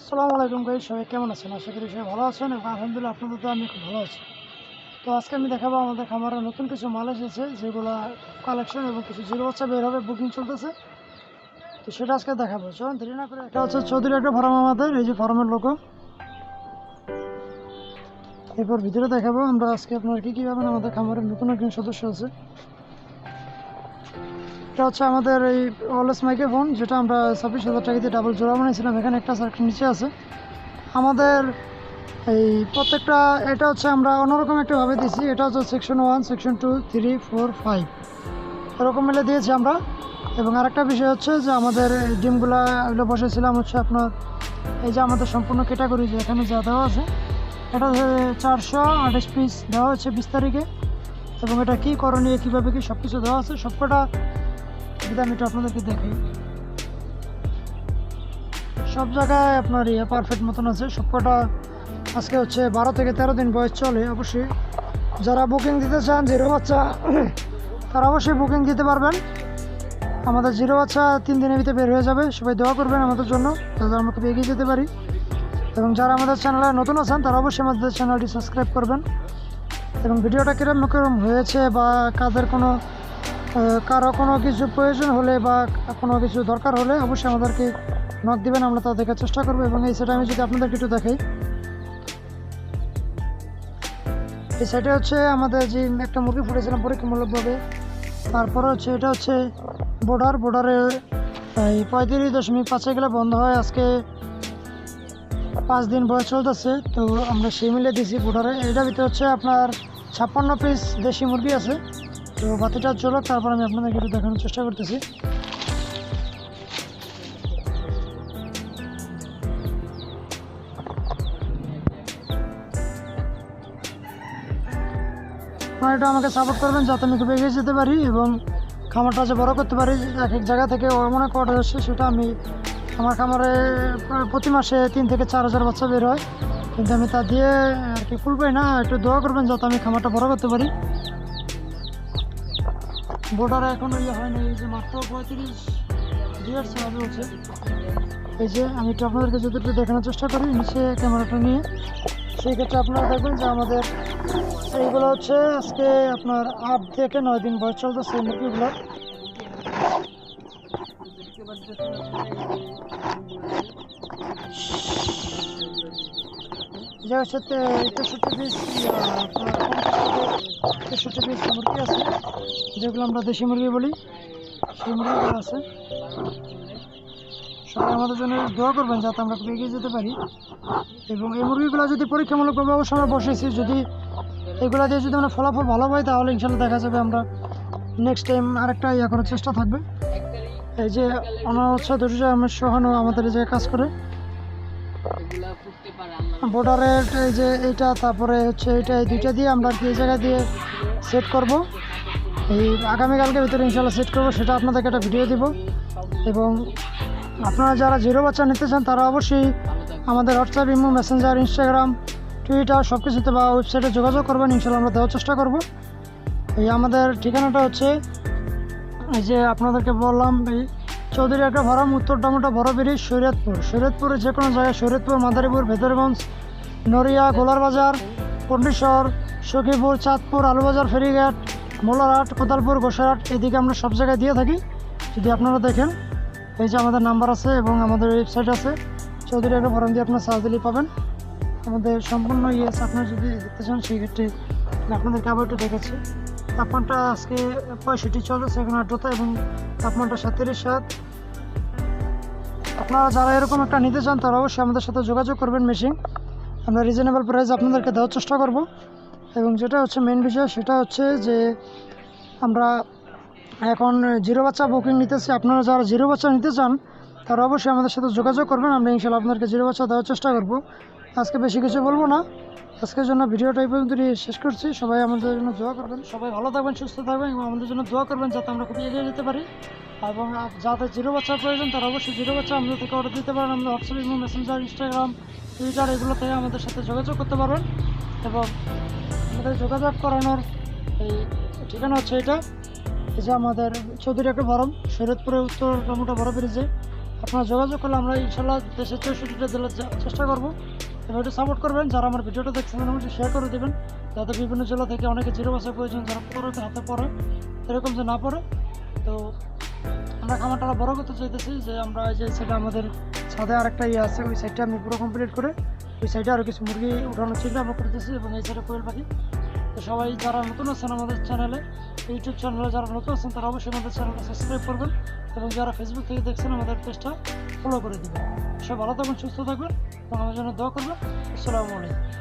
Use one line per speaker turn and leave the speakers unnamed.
আসসালামু আলাইকুম গাই সবাই কেমন আছেন? আশা করি সবাই ভালো আছেন এবং আলহামদুলিল্লাহ আপনাদের তো আমি খুব ভালো আছি। তো আজকে আমি দেখাবো আমাদের খামারে নতুন কিছু মাল এসেছে, যেগুলো কালেকশন এবং কিছু জিরো বাচ্চা বের হবে বুকিং চলতেছে। তো সেটা আজকে দেখাবো। চলুন দেরি না করে, এটা হচ্ছে চৌধুরী একটা ফার্ম আমাদের এই যে ফার্মের লোক এরপর ভিতরে দেখাবো আমরা আজকে আপনারা কী কী পাবেন, আমাদের খামারের নতুন একজন সদস্য আছে। এটা হচ্ছে আমাদের এই ওয়ারলেস মাইক্রোফোন যেটা আমরা ছাব্বিশ হাজার টাকা দিয়ে ডাবল জোড়া বানিয়েছিলাম। এখানে একটা একটা নিচে আছে। আমাদের এই প্রত্যেকটা, এটা হচ্ছে আমরা অন্যরকম একটা ভাবে দিয়েছি। এটা হচ্ছে section one section two three four five এরকম মিলে দিয়েছি আমরা। এবং আরেকটা বিষয় হচ্ছে যে আমাদের ডিমগুলা এগুলো বসেছিলাম হচ্ছে আপনার এই যে আমাদের সম্পূর্ণ ক্যাটাগরি যে এখানে যা দেওয়া আছে। এটা হচ্ছে চারশো আঠাশ পিস দেওয়া হচ্ছে বিশ তারিখে। এবং এটা কী করণীয়, কীভাবে কী সব কিছু দেওয়া আছে, সবকটা যদি আমি একটু আপনাদেরকে দেখি। সব জায়গায় আপনার ইয়ে পারফেক্ট মতন আছে। সবকটা আজকে হচ্ছে বারো থেকে তেরো দিন বয়স চলে, অবশ্যই। যারা বুকিং দিতে চান জিরো বাচ্চা, তারা অবশ্যই বুকিং দিতে পারবেন। আমাদের জিরো বাচ্চা তিন দিনের ভিতরে বের হয়ে যাবে। সবাই দোয়া করবেন আমাদের জন্য, যাতে আমরা খুব এগিয়ে যেতে পারি। এবং যারা আমাদের চ্যানেলে নতুন আছেন, তারা অবশ্যই আমাদের চ্যানেলটি সাবস্ক্রাইব করবেন। এবং ভিডিওটা কীরকম কীরকম হয়েছে বা কাদের কোনো কারও কোনো কিছু প্রয়োজন হলে বা কোনো কিছু দরকার হলে অবশ্যই আমাদেরকে নক দিবেন, আমরা তা দেখার চেষ্টা করব। এবং এই সেটা আমি যদি আপনাদেরকে একটু দেখাই। এই সাইডে হচ্ছে আমাদের যে একটা মুরগি ফুটেছিলাম পরীক্ষামূলকভাবে। তারপরে হচ্ছে এটা হচ্ছে বর্ডার বর্ডারে এই পঁয়ত্রিশ দশমিক পাঁচ গেলে বন্ধ হয়। আজকে পাঁচ দিন বয়স চলতেছে, তো আমরা সেই মিলে দিছি বর্ডারে এটার ভিতরে হচ্ছে আপনার ছাপ্পান্ন পিস দেশি মুরগি আছে। তো বাতিটা চলুক তারপর আমি আপনাদেরকে একটু দেখানোর চেষ্টা করতেছি। আপনারা এটা আমাকে সাপোর্ট করবেন যাতে আমি খুব এগিয়ে যেতে পারি এবং খামারটা যে বড় করতে পারি, এক এক জায়গা থেকে অনেক অর্ডার আসছে সেটা আমি আমার খামারে প্রতি মাসে তিন থেকে চার হাজার বাচ্চা বের হয়। কিন্তু আমি তা দিয়ে আর কি ফুল পাই না, একটু দোয়া করবেন যাতে আমি খামারটা বড় করতে পারি। বোর্ডারে এখনও ইয়ে হয়নি এই যে মাত্র পঁয়ত্রিশ চালাবে হচ্ছে। এই যে আমি একটু আপনাদেরকে যদি একটু দেখানোর চেষ্টা করি, নিচে ক্যামেরাটা নিয়ে। সেই ক্ষেত্রে আপনারা দেখবেন যে আমাদের এইগুলো হচ্ছে আজকে আপনার আট থেকে নয় দিন বয়স চলতেছে মুরগিগুলো। যে হচ্ছে তে- তেষট্টি আছে যেগুলো আমরা দেশি মুরগি বলি সেই মুরগিগুলো আছে সবাই আমাদের জন্য দোয়া করবেন যাতে আমরা এগিয়ে যেতে পারি এবং এই মুরগিগুলো যদি পরীক্ষামূলকভাবে অবশ্য আমরা বসেছি যদি এগুলো দিয়ে যদি আমরা ফলাফল ভালো পাই তাহলে ইনশাল্লাহ দেখা যাবে আমরা নেক্সট টাইম আরেকটা ইয়ে করার চেষ্টা থাকবে এই যে ওনার হচ্ছে দুটো আমার সোহানো আমাদের এই জায়গায় কাজ করে বর্ডারের এই যে এইটা তারপরে হচ্ছে এইটা এই দুইটা দিয়ে আমরা এই জায়গা দিয়ে সেট করব, এই আগামীকালকে ভিতরে ইনশাল্লাহ সেট করব, সেটা আপনাদেরকে একটা ভিডিও দিব। এবং আপনারা যারা জিরো বাচ্চা নিতে চান, তারা অবশ্যই আমাদের WhatsApp imo Messenger Instagram Twitter সব কিছুতে বা ওয়েবসাইটে যোগাযোগ করবেন ইনশাল্লাহ আমরা দেওয়ার চেষ্টা করব। এই আমাদের ঠিকানাটা হচ্ছে, এই যে আপনাদেরকে বললাম, এই চৌধুরী একটা ফার্ম উত্তর ডামোটা বড় ব্রিজ শরীয়তপুর। শরীয়তপুরে যে কোনো জায়গায় শরীয়তপুর, মাদারীপুর, ভেতরগঞ্জ, নড়িয়া গোলার বাজার পন্ডিশ্বর সখীপুর, চাঁদপুর, আলুবাজার, ফেরিঘাট মোলারহাট কোদালপুর গোসারহাট এদিকে আমরা সব জায়গায় দিয়ে থাকি। যদি আপনারা দেখেন, এই যে আমাদের নাম্বার আছে এবং আমাদের ওয়েবসাইট আছে, চৌধুরী একটা ফর্ম দিয়ে আপনার সার্চ দিলেই পাবেন। আমাদের সম্পূর্ণ ইয়েস, আপনারা যদি দেখতে চান, সেই ক্ষেত্রে আপনাদেরকে আবার একটু দেখেছি তাপমানটা আজকে পঁয়ষট্টি চলছে এখন আর্দ্রতা এবং তাপমানটা সাতের সাত। আপনারা যারা এরকম একটা নিতে চান, তারা অবশ্যই আমাদের সাথে যোগাযোগ করবেন মেশিন। আমরা রিজনেবল প্রাইস আপনাদেরকে দেওয়ার চেষ্টা করব। এবং যেটা হচ্ছে মেন বিষয়, সেটা হচ্ছে যে আমরা এখন জিরো বাচ্চা বুকিং নিতেছি। আপনারা যারা জিরো বাচ্চা নিতে চান, তারা অবশ্যই আমাদের সাথে যোগাযোগ করবেন। আমরা ইনশাল্লাহ আপনাদেরকে জিরো বাচ্চা দেওয়ার চেষ্টা করব। আজকে বেশি কিছু বলব না। আজকের জন্য ভিডিওটা এই পর্যন্ত শেষ করছি। সবাই আমাদের জন্য দোয়া করবেন। সবাই ভালো থাকবেন, সুস্থ থাকবেন এবং আমাদের জন্য দোয়া করবেন যাতে আমরা খুব এগিয়ে যেতে পারি। এবং যাদের জিরো বাচ্চার প্রয়োজন, তারা অবশ্যই জিরো বাচ্চা আমাদের থেকে অর্ডার দিতে পারেন। আমাদের WhatsApp imo Messenger Instagram Twitter এগুলো থেকে আমাদের সাথে যোগাযোগ করতে পারবেন। এবং আমাদের যোগাযোগ করানোর এই ঠিকানা হচ্ছে এটা। এই যে আমাদের চৌধুরী একটা ফরম শরীয়তপুরে উত্তর টমেটো বড় ব্রিজে। আপনারা যোগাযোগ করলে আমরা ইনশাল্লাহ দেশের চৌষট্টিটা জেলার চেষ্টা করব। এবং সাপোর্ট করবেন, যারা আমার ভিডিওটা দেখছেন মোটামুটি শেয়ার করে দেবেন, যাতে বিভিন্ন জেলা থেকে অনেকে জিরো বাসের প্রয়োজন যারা পরে হাতে পড়ে, এরকম যে না পড়ে। তো আমরা খামারটা বড় করতে চাইতেছি যে আমরা যে সেটা আমাদের ছাদে আরেকটা ইয়ে আছে, ওই সাইডটা আমি পুরো কমপ্লিট করে ওই সাইডে আরও কিছু মুরগি উঠানোর চিন্তা আমরা করতেছি এবং এই সাইডে কোয়েল পাখি। তো সবাই যারা নতুন আছেন আমাদের চ্যানেলে ইউটিউব চ্যানেলে যারা নতুন আছেন তারা অবশ্যই আমাদের চ্যানেলটা সাবস্ক্রাইব করবেন এবং যারা ফেসবুক থেকে দেখছেন আমাদের পেজটা ফলো করে দেবেন। সব ভালো থাকুন সুস্থ থাকবেন আমাদের জন্য দোয়া করবেন আসসালামু আলাইকুম।